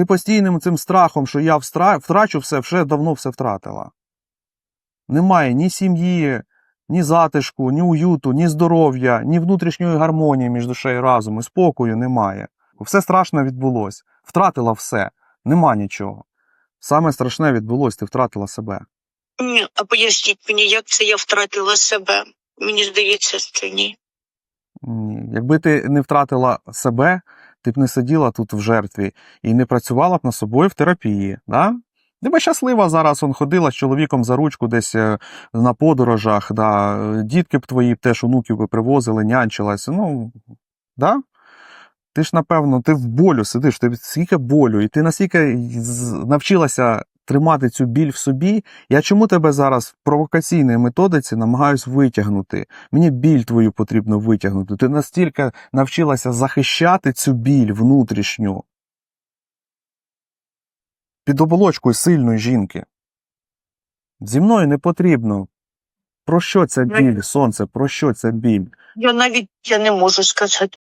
Ти постійним цим страхом, що я втрачу все, вже давно все втратила. Немає ні сім'ї, ні затишку, ні уюту, ні здоров'я, ні внутрішньої гармонії між душею і разумом, і спокою немає. Все страшне відбулось. Втратила все. Нема нічого. Саме страшне відбулось, ти втратила себе. Ні, а поясніть мені, як це я втратила себе? Мені здається, що ні. Ні. Якби ти не втратила себе, ти б не сиділа тут в жертві і не працювала б над собою в терапії. Да? Ти би щаслива зараз он ходила з чоловіком за ручку десь е, на подорожах, да? е, дітки б твої теж онуків би привозили, нянчилась. Ну, да? Ти ж, напевно, ти в болю сидиш, ти скільки болю, і ти настільки навчилася тримати цю біль в собі. Я чому тебе зараз в провокаційній методиці намагаюсь витягнути? Мені біль твою потрібно витягнути. Ти настільки навчилася захищати цю біль внутрішню під оболочкою сильної жінки. Зі мною не потрібно. Про що ця біль, сонце? Про що ця біль? Я навіть я не можу сказати.